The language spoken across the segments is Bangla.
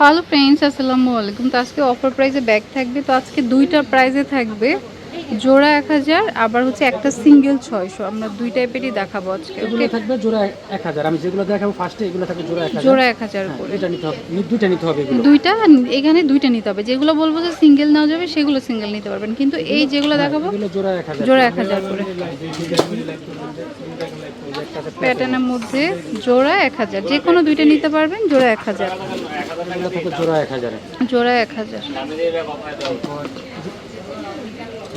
হ্যালো ফ্রেন্ডস আসসালামু আলাইকুম। তো আজকে অফার প্রাইসে ব্যাগ থাকবে তো আজকে দুইটা প্রাইসে থাকবে। জোড়া এক হাজার আবার হচ্ছে একটা সিঙ্গেল ছয়শো। আমরা দুই টাইপেরই দেখাবো আজকে এগুলো থাকবে জোড়া এক হাজার। আমি যেগুলো দেখাবো ফার্স্টে এগুলো থাকবে জোড়া এক হাজার। জোড়া এক হাজার করে। এটা নিতে হবে। দুইটা নিতে হবে এগুলো। দুইটা এখানে দুইটা নিতে হবে। যেগুলো বলব যে সিঙ্গেল নেওয়া যাবে সেগুলো সিঙ্গেল নিতে পারবেন। কিন্তু এই যেগুলো দেখাবো জোড়া এক হাজার। জোড়া এক হাজার করে। প্যাটার্নের মধ্যে জোড়া এক হাজার। যে কোনো দুইটা নিতে পারবেন জোড়া এক হাজার। জোড়া এক হাজার? জোড়া এক হাজার।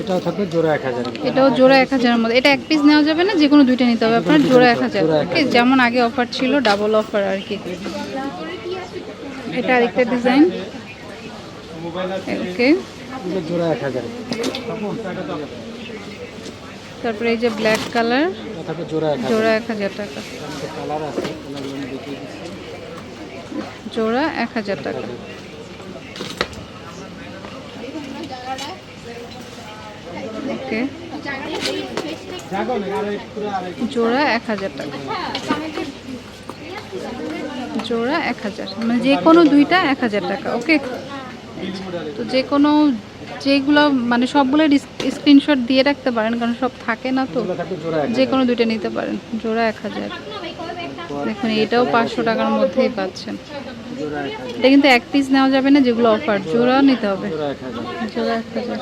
এটাও থাকবে জোড়া এক হাজার। এটাও জোড়া এক হাজারের মধ্যে। এটা এক পিস নেওয়া যাবে না যে কোনো দুইটা নিতে হবে। আপনার জোড়া এক হাজার। ওকে যেমন আগে অফার ছিল ডাবল অফার আর কি। এটা আরেকটা ডিজাইন ওকে জোড়া এক হাজার। তারপরে এই যে ব্ল্যাক কালার থাকবে জোড়া এক হাজার। জোড়া এক হাজার টাকা। কালার আছে জোড়া এক হাজার টাকা। ওকে। জোড়া এক হাজার টাকা। জোড়া এক হাজার। মানে যে কোনো দুইটা এক হাজার টাকা ওকে? তো যে কোনো যেগুলো মানে সবগুলো স্ক্রিনশট দিয়ে রাখতে পারেন কারণ সব থাকে না তো। যে কোনো দুইটা নিতে পারেন জোড়া এক হাজার। দেখুন এটাও পাঁচশো টাকার মধ্যেই পাচ্ছেন। এটা কিন্তু এক পিস নেওয়া যাবে না যেগুলো অফার জোড়া নিতে হবে। জোড়া এক হাজার।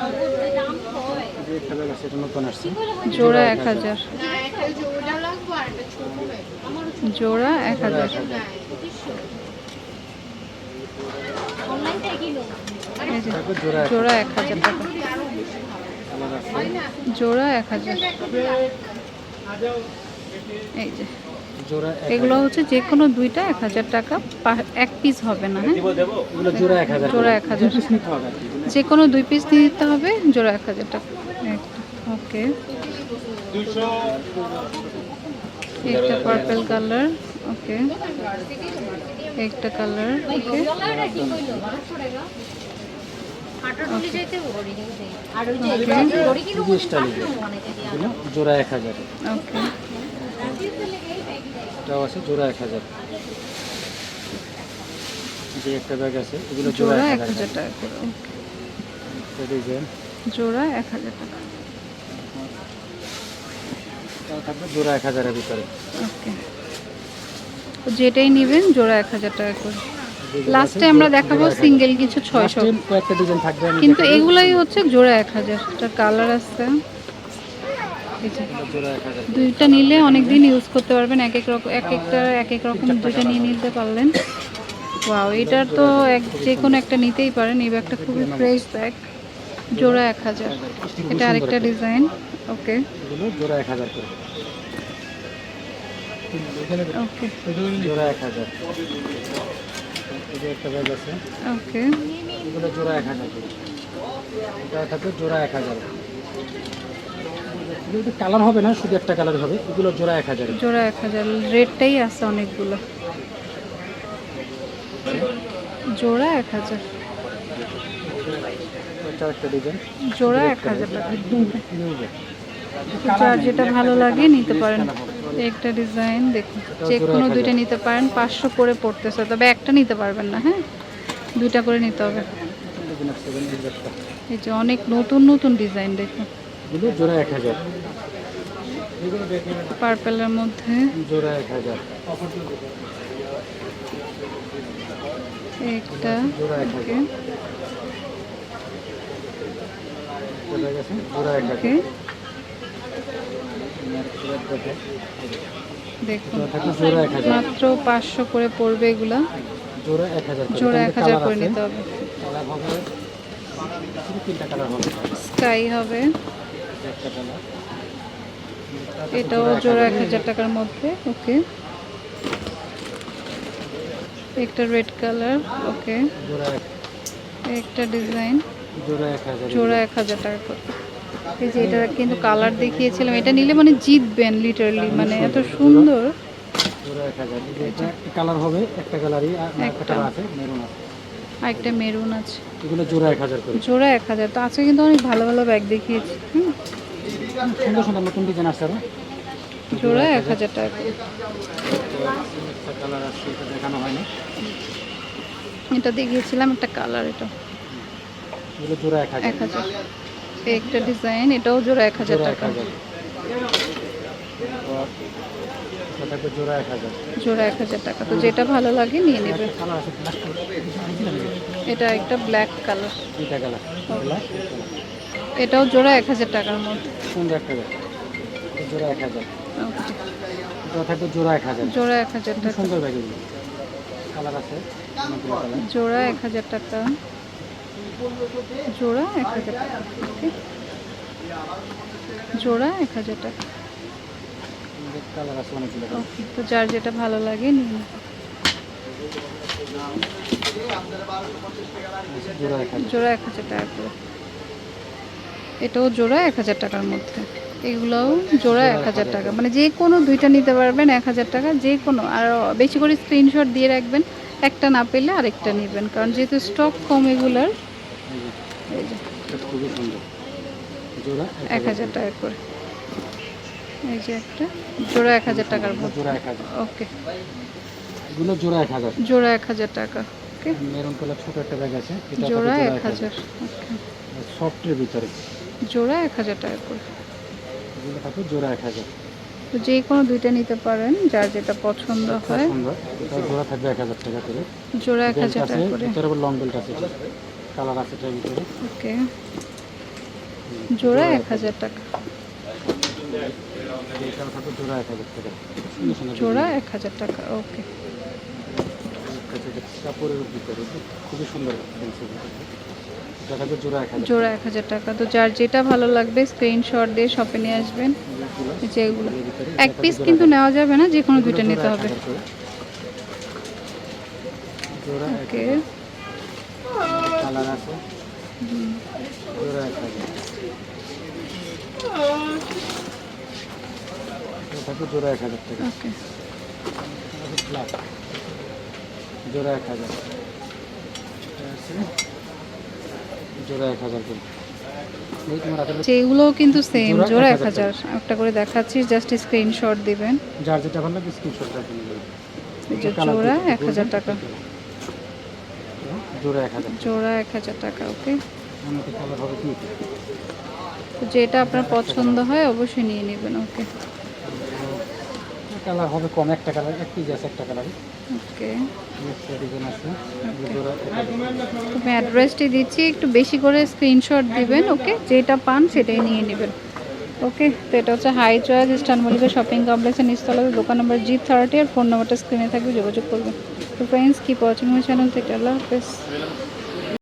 জোড়া এক হাজার। জোড়া এক হাজার জোড়া এক হাজার এই যে, জোড়া এক হাজার টাকা। জোড়া এক হাজার। এই যে। এগুলো হচ্ছে যে কোনো দুইটা এক হাজার টাকা পা- এক পিস হবে না হ্যাঁ? জোড়া এক হাজার। যে কোনো দুই পিস নিতে হবে জোড়া এক হাজার টাকা। ওকে একটা পার্পল কালার ওকে একটা কালার ওকে জোড়া এক হাজার। এটাও আছে জোড়া এক হাজার। যে একটা ব্যাগ আছে এগুলো জোড়া এক হাজার টাকা। করে জোড়া এক হাজার টাকা। থাকবে জোড়া এক হাজারের ভিতরে। ওকে। যেটাই নেবেন জোড়া এক হাজার টাকা করে। লাস্টে আমরা দেখাবো সিঙ্গেল কিছু ছয়শো। কয়েকটা ডিজাইন থাকবে কিন্তু। এগুলাই হচ্ছে জোড়া এক হাজার। কালার আছে। দুইটা নিলে অনেক দিন ইউজ করতে পারবেন। এক এক রকম এক একটা এক এক রকম দুইটা নিয়ে নিতে পারলেন। ওয়াও এটার তো এক যে কোনো একটা নিতেই পারেন। এই ব্যাগটা খুবই ফ্রেশ ব্যাগ জোড়া এক হাজার। এটা আরেকটা ডিজাইন ওকে জোড়া এক হাজার করে। ওকে জোড়া এক হাজার। এই যে একটা ব্যাগ আছে। ওকে এগুলো জোড়া এক হাজার করে। এটা থাকবে জোড়া এক হাজার। এগুলো কালার হবে না শুধু একটা কালার হবে। এগুলো জোড়া এক হাজার জোড়া এক হাজার। রেটটাই আছে অনেকগুলো। জোড়া এক হাজার। জোড়া এক হাজার টাকা। যার যেটা ভালো লাগে নিতে পারেন। একটা ডিজাইন দেখুন। যে কোনো দুইটা নিতে পারেন পাঁচশো করে পড়তেছে তবে একটা নিতে পারবেন না হ্যাঁ? দুইটা করে নিতে হবে। এই যে অনেক নতুন নতুন ডিজাইন দেখুন। জোড়া এক হাজার। পার্পেলের মধ্যে। জোড়া এক হাজার। একটা ওকে হাজার একটা ব্যাগ আছে জোড়া এক হাজার ওকে দেখুন মাত্র পাঁচশো করে পড়বে এগুলা। জোড়া এক হাজার করে। নিতে হবে। স্কাই হবে। এটাও জোড়া এক হাজার টাকার মধ্যে ওকে। একটা রেড কালার ওকে। একটা ডিজাইন। জোড়া এক হাজার। জোড়া এক হাজার টাকা করে। এই যে এটা কিন্তু কালার দেখিয়েছিলাম এটা নিলে মানে জিতবেন লিটারলি মানে এত সুন্দর। কালার হবে একটা কালারই আর একটা। আছে মেরুন আছে। আর একটা মেরুন আছে। এগুলো জোড়া এক হাজার করে। জোড়া এক হাজার তো আজকে কিন্তু অনেক ভালো ভালো ব্যাগ দেখিয়েছি হুম? সুন্দর সুন্দর নতুন ডিজাইন আসছে আরও। জোড়া এক হাজার টাকা একটা কালার আছে এটা দেখানো হয়নি। এটা দেখিয়েছিলাম একটা কালার এটা। এগুলো জোড়া এক হাজার। এক হাজার। এই একটা ডিজাইন এটাও জোড়া এক হাজার টাকা। জোড়া এক হাজার। টাকা। তো যেটা ভালো লাগে নিয়ে নেবে। এটা একটা ব্ল্যাক কালার। এটাও জোড়া এক হাজার টাকার মধ্যে। সুন্দর একটা জোড়া এক হাজার। জোড়া এক হাজার। জোড়া এক হাজার টাকা। সুন্দর কালার আছে। জোড়া এক হাজার টাকা। জোড়া এক হাজার টাকা? জোড়া এক হাজার টাকা। ওকে, তো যার যেটা ভালো লাগে নিয়ে জোড়া এক হাজার টাকা এটাও জোড়া এক হাজার টাকার মধ্যে। এগুলোও জোড়া এক হাজার টাকা। মানে যে কোনো দুইটা নিতে পারবেন এক হাজার টাকা, যে কোনো। আর বেশি করে স্ক্রিনশট দিয়ে রাখবেন। একটা না পেলে আরেকটা নেবেন। কারণ যেহেতু স্টক কম এগুলার খুবই সুন্দর। জোড়া এক হাজার টাকা করে। এই যে একটা। জোড়া এক হাজার টাকার জোড়া এক হাজার। ওকে। এগুলো জোড়া এক হাজার। জোড়া এক হাজার টাকা। ওকে। মেরুন কালার ছোট একটা ব্যাগ আছে। জোড়া এক হাজার। সফটের ভিতরে। জোড়া এক হাজার টাকা করে। এগুলো থাকবে জোড়া এক হাজার। তো যে কোনো দুইটা নিতে পারেন যার যেটা পছন্দ হয়। জোড়া থাকবে এক হাজার টাকা করে। জোড়া এক হাজার টাকা করে। লং বেল্ট আছে। কালার আছে এটার ভিতরে। ওকে। জোড়া এক হাজার টাকা। জোড়া এক হাজার টাকা। ওকে। কাপড়ের ভিতরে খুবই সুন্দর পেন্সিল এটা থাকবে জোড়া এক হাজার টাকা। তো যার যেটা ভালো লাগবে স্ক্রিনশট দিয়ে শপে নিয়ে আসবেন। এগুলো এই যে এগুলো এর ভিতরে এক পিস কিন্তু নেওয়া যাবে না যে কোনো দুইটা নিতে হবে। জোড়া ওকে। কালার আছে। জোড়া এক হাজার জোড়া এক হাজার টাকা। জোড়া এক হাজার। জোড়া এক হাজার করে। এই তোমার হাতের যেগুলোও কিন্তু সেম জোড়া জোড়া এক হাজার একটা করে দেখাচ্ছি জাস্ট স্ক্রিনশট দিবেন। যার যেটা ভালো লাগে স্ক্রিনশট রাখবেন জোড়া এক হাজার টাকা। জোড়া এক হাজার টাকা। ওকে। যেটা আপনার পছন্দ হয় অবশ্যই নিয়ে নেবেন ওকে। কালার হবে কম একটা কালার এক পিস আছে একটা কালার ওকে। আমি অ্যাড্রেসটি দিচ্ছি একটু বেশি করে স্ক্রিনশট দিবেন ওকে। যেটা পান সেটাই নিয়ে নেবেন ওকে। তো এটা হচ্ছে high choice eastern Mallika shopping কমপ্লেক্সের নিচতলাতে দোকান নম্বর জি থার্টি আর ফোন নাম্বারটা স্ক্রিনে থাকবে যোগাযোগ করবেন। তো friends keep watching my channel থেকে আল্লাহ হাফেজ